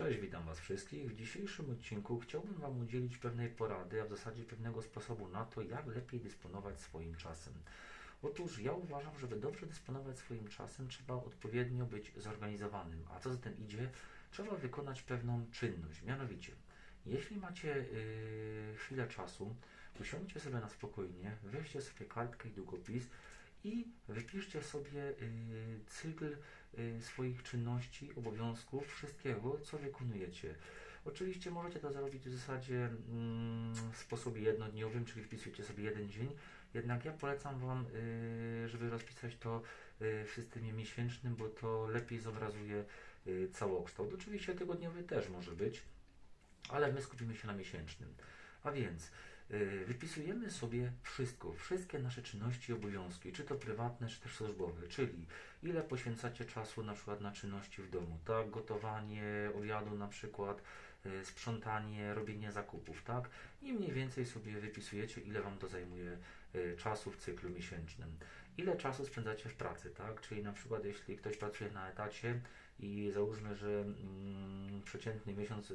Cześć, witam Was wszystkich. W dzisiejszym odcinku chciałbym Wam udzielić pewnej porady, a w zasadzie pewnego sposobu na to, jak lepiej dysponować swoim czasem. Otóż ja uważam, żeby dobrze dysponować swoim czasem, trzeba odpowiednio być zorganizowanym, a co za tym idzie, trzeba wykonać pewną czynność. Mianowicie, jeśli macie yy, chwilę czasu, usiądźcie sobie na spokojnie, weźcie sobie kartkę i długopis i wypiszcie sobie y, cykl swoich czynności, obowiązków, wszystkiego, co wykonujecie. Oczywiście możecie to zrobić w zasadzie mm, w sposobie jednodniowym, czyli wpisujecie sobie jeden dzień, jednak ja polecam Wam, y, żeby rozpisać to y, w systemie miesięcznym, bo to lepiej zobrazuje y, całokształt. Oczywiście tygodniowy też może być, ale my skupimy się na miesięcznym. A więc y, wypisujemy sobie wszystko, wszystkie nasze czynności i obowiązki, czy to prywatne, czy też służbowe, czyli ile poświęcacie czasu na przykład na czynności w domu, tak, gotowanie obiadu na przykład, y, sprzątanie, robienie zakupów, tak, i mniej więcej sobie wypisujecie, ile Wam to zajmuje y, czasu w cyklu miesięcznym. Ile czasu spędzacie w pracy, tak, czyli na przykład jeśli ktoś pracuje na etacie i załóżmy, że mm, przeciętny miesiąc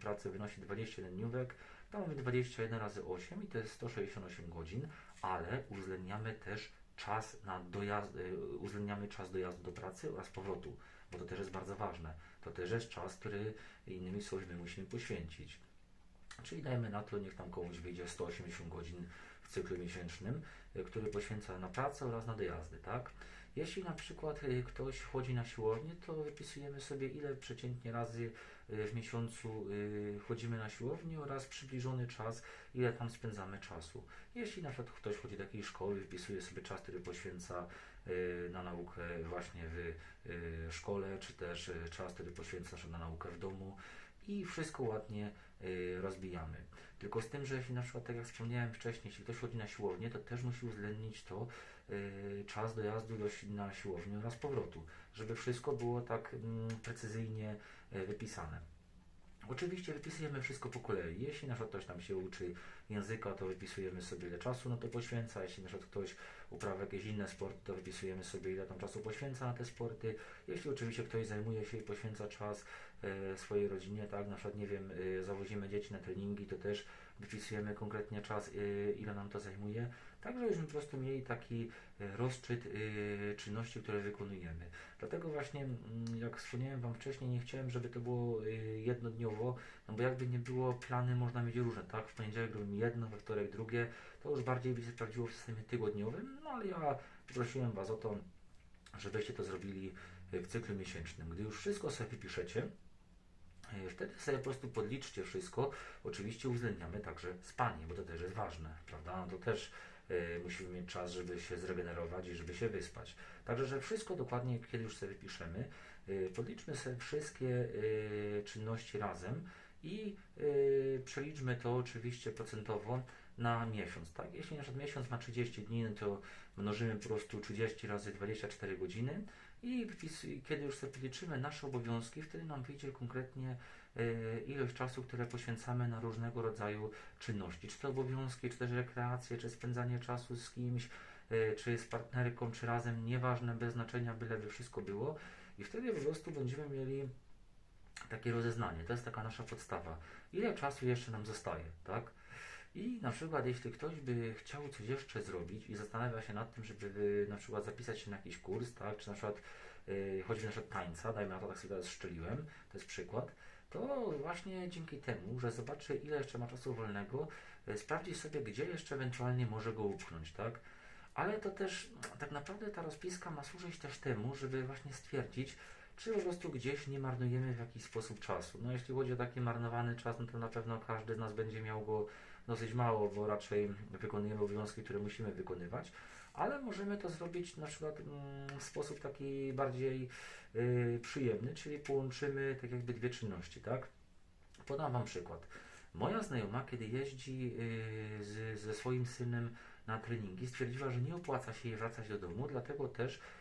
pracy wynosi 21 dniówek, to mamy 21 razy 8 i to jest 168 godzin, ale uwzględniamy też czas na dojazd, y, uwzględniamy czas dojazdu do pracy oraz powrotu, bo to też jest bardzo ważne. To też jest czas, który innymi słowy my musimy poświęcić. Czyli dajmy na to, niech tam komuś wyjdzie 180 godzin w cyklu miesięcznym, y, który poświęca na pracę oraz na dojazdy, tak? Jeśli na przykład y, ktoś chodzi na siłownię, to wypisujemy sobie ile przeciętnie razy w miesiącu y, chodzimy na siłownię oraz przybliżony czas, ile tam spędzamy czasu. Jeśli na przykład ktoś chodzi do jakiejś szkoły, wypisuje sobie czas, który poświęca na naukę właśnie w szkole, czy też czas, który poświęca na naukę w domu i wszystko ładnie rozbijamy. Tylko z tym, że jeśli na przykład, tak jak wspomniałem wcześniej, jeśli ktoś chodzi na siłownię, to też musi uwzględnić to, Y, czas dojazdu do, na siłownię oraz powrotu, żeby wszystko było tak mm, precyzyjnie y, wypisane. Oczywiście wypisujemy wszystko po kolei. Jeśli na przykład ktoś tam się uczy języka, to wypisujemy sobie ile czasu na to poświęca. Jeśli na przykład ktoś uprawia jakieś inne sporty, to wypisujemy sobie ile tam czasu poświęca na te sporty. Jeśli oczywiście ktoś zajmuje się i poświęca czas e, swojej rodzinie, tak, na przykład nie wiem, e, zawozimy dzieci na treningi, to też wypisujemy konkretnie czas, e, ile nam to zajmuje. Tak, żebyśmy po prostu mieli taki e, rozczyt e, czynności, które wykonujemy. Dlatego właśnie, mm, jak wspomniałem Wam wcześniej, nie chciałem, żeby to było jednodniowo, no bo jakby nie było, plany można mieć różne, tak? W poniedziałek robimy jedno, we wtorek drugie, to już bardziej by się sprawdziło w systemie tygodniowym, no ale ja prosiłem Was o to, żebyście to zrobili w cyklu miesięcznym. Gdy już wszystko sobie wypiszecie, Wtedy sobie po prostu podliczcie wszystko. Oczywiście uwzględniamy także spanie, bo to też jest ważne, prawda? No to też Y, musimy mieć czas, żeby się zregenerować i żeby się wyspać. Także, że wszystko dokładnie, kiedy już sobie piszemy, y, podliczmy sobie wszystkie czynności razem i przeliczmy to oczywiście procentowo na miesiąc. Tak? Jeśli na przykład miesiąc ma 30 dni, no to mnożymy po prostu 30 razy 24 godziny i kiedy już sobie policzymy nasze obowiązki, wtedy nam wyjdzie konkretnie y, ilość czasu, które poświęcamy na różnego rodzaju czynności, czy to obowiązki, czy też rekreacje, czy spędzanie czasu z kimś, y, czy z partnerką, czy razem, nieważne, bez znaczenia, byleby wszystko było i wtedy po prostu będziemy mieli takie rozeznanie, to jest taka nasza podstawa. Ile czasu jeszcze nam zostaje, tak? I na przykład, jeśli ktoś by chciał coś jeszcze zrobić i zastanawia się nad tym, żeby na przykład zapisać się na jakiś kurs, tak, czy na przykład yy, choćby na przykład tańca, dajmy na to, tak sobie teraz szczeliłem, to jest przykład, to właśnie dzięki temu, że zobaczy ile jeszcze ma czasu wolnego, yy, sprawdzi sobie, gdzie jeszcze ewentualnie może go upchnąć, tak. Ale to też tak naprawdę ta rozpiska ma służyć też temu, żeby właśnie stwierdzić, czy po prostu gdzieś nie marnujemy w jakiś sposób czasu. No jeśli chodzi o taki marnowany czas, no to na pewno każdy z nas będzie miał go dosyć mało, bo raczej wykonujemy obowiązki, które musimy wykonywać, ale możemy to zrobić na przykład mm, w sposób taki bardziej yy, przyjemny, czyli połączymy tak jakby dwie czynności, tak? Podam Wam przykład. Moja znajoma, kiedy jeździ yy, z, ze swoim synem na treningi, stwierdziła, że nie opłaca się jej wracać do domu, dlatego też Y,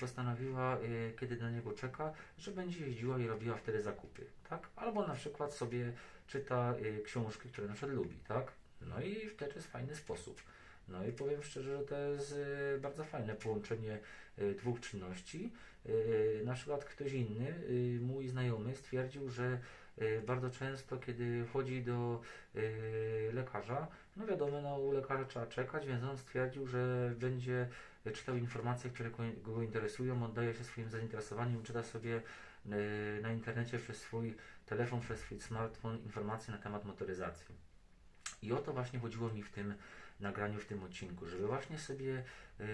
postanowiła, y, kiedy na niego czeka, że będzie jeździła i robiła wtedy zakupy, tak? Albo na przykład sobie czyta y, książki, które na przykład lubi, tak? No i wtedy jest fajny sposób. No i powiem szczerze, że to jest bardzo fajne połączenie dwóch czynności. Na przykład ktoś inny, mój znajomy, stwierdził, że y, bardzo często, kiedy chodzi do y, lekarza, no wiadomo, no, u lekarza trzeba czekać, więc on stwierdził, że będzie czytał informacje, które go- interesują, oddaje się swoim zainteresowaniem, czyta sobie y, na internecie przez swój telefon, przez swój smartfon informacje na temat motoryzacji. I o to właśnie chodziło mi w tym nagraniu, w tym odcinku, żeby właśnie sobie yy,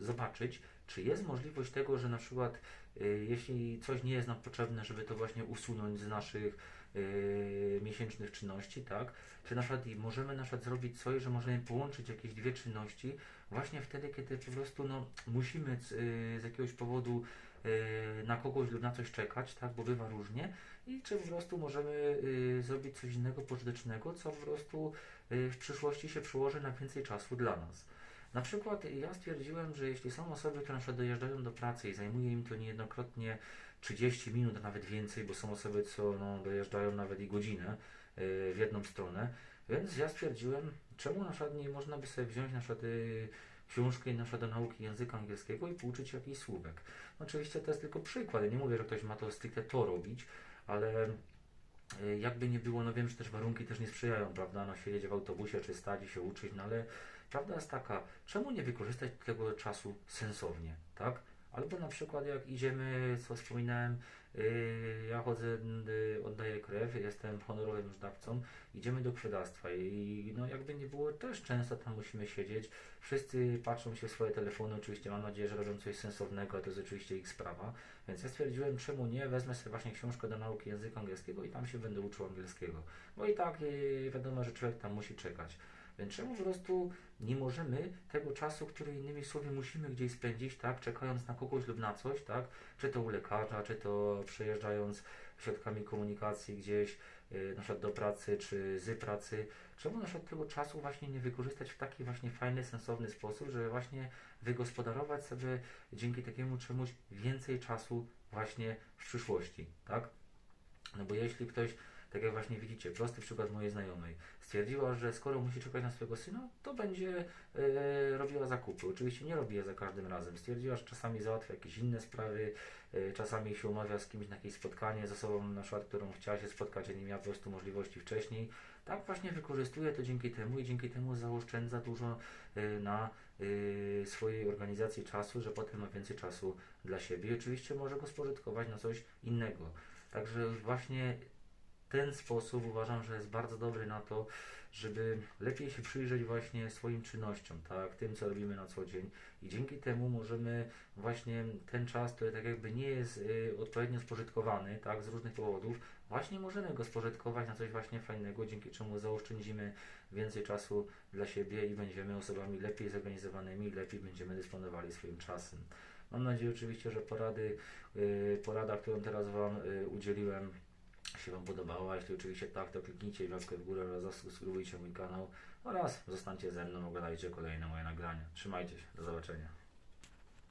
zobaczyć, czy jest możliwość tego, że na przykład yy, jeśli coś nie jest nam potrzebne, żeby to właśnie usunąć z naszych yy, miesięcznych czynności, tak? Czy na przykład możemy na przykład zrobić coś, że możemy połączyć jakieś dwie czynności właśnie wtedy, kiedy po prostu no, musimy z, yy, z jakiegoś powodu na kogoś lub na coś czekać, tak? Bo bywa różnie. I czy po prostu możemy zrobić coś innego, pożytecznego, co po prostu w przyszłości się przełoży na więcej czasu dla nas. Na przykład ja stwierdziłem, że jeśli są osoby, które na dojeżdżają do pracy i zajmuje im to niejednokrotnie 30 minut, a nawet więcej, bo są osoby, co no, dojeżdżają nawet i godzinę yy, w jedną stronę, więc ja stwierdziłem, czemu na przykład nie można by sobie wziąć na przykład yy, książkę na przykład do nauki języka angielskiego i pouczyć się jakichś słówek. Oczywiście to jest tylko przykład, ja nie mówię, że ktoś ma to stricte to robić, ale y, jakby nie było, no wiem, że też warunki też nie sprzyjają, prawda, no siedzieć w autobusie czy stać i się uczyć, no ale prawda jest taka, czemu nie wykorzystać tego czasu sensownie, tak? Albo na przykład jak idziemy, co wspominałem, ja chodzę, yy, oddaję krew, jestem honorowym dawcą, idziemy do krwiodawstwa i no jakby nie było, też często tam musimy siedzieć, wszyscy patrzą się w swoje telefony, oczywiście mam nadzieję, że robią coś sensownego, to jest oczywiście ich sprawa, więc ja stwierdziłem, czemu nie, wezmę sobie właśnie książkę do nauki języka angielskiego i tam się będę uczył angielskiego, bo i tak yy, wiadomo, że człowiek tam musi czekać. Więc czemu po prostu nie możemy tego czasu, który innymi słowy musimy gdzieś spędzić, tak, czekając na kogoś lub na coś, tak, czy to u lekarza, czy to przejeżdżając środkami komunikacji gdzieś, yy, na przykład do pracy, czy z pracy, czemu na przykład tego czasu właśnie nie wykorzystać w taki właśnie fajny, sensowny sposób, żeby właśnie wygospodarować sobie dzięki takiemu czemuś więcej czasu właśnie w przyszłości, tak? No bo jeśli ktoś, tak jak właśnie widzicie, prosty przykład mojej znajomej, stwierdziła, że skoro musi czekać na swojego syna, to będzie e, robiła zakupy. Oczywiście nie robi je za każdym razem. Stwierdziła, że czasami załatwia jakieś inne sprawy, e, czasami się umawia z kimś na jakieś spotkanie z osobą, na przykład, którą chciała się spotkać, a nie miała po prostu możliwości wcześniej. Tak właśnie wykorzystuje to dzięki temu i dzięki temu zaoszczędza dużo e, na swojej organizacji czasu, że potem ma więcej czasu dla siebie i oczywiście może go spożytkować na coś innego. Także właśnie ten sposób uważam, że jest bardzo dobry na to, żeby lepiej się przyjrzeć właśnie swoim czynnościom, tak, tym co robimy na co dzień i dzięki temu możemy właśnie ten czas, który tak jakby nie jest y, odpowiednio spożytkowany, tak, z różnych powodów, właśnie możemy go spożytkować na coś właśnie fajnego, dzięki czemu zaoszczędzimy więcej czasu dla siebie i będziemy osobami lepiej zorganizowanymi, lepiej będziemy dysponowali swoim czasem. Mam nadzieję oczywiście, że porady, y, porada, którą teraz Wam y, udzieliłem, się Wam podobała. Jeśli oczywiście tak, to kliknijcie łapkę w górę oraz zasubskrybujcie mój kanał oraz zostańcie ze mną, oglądajcie kolejne moje nagrania. Trzymajcie się, do zobaczenia.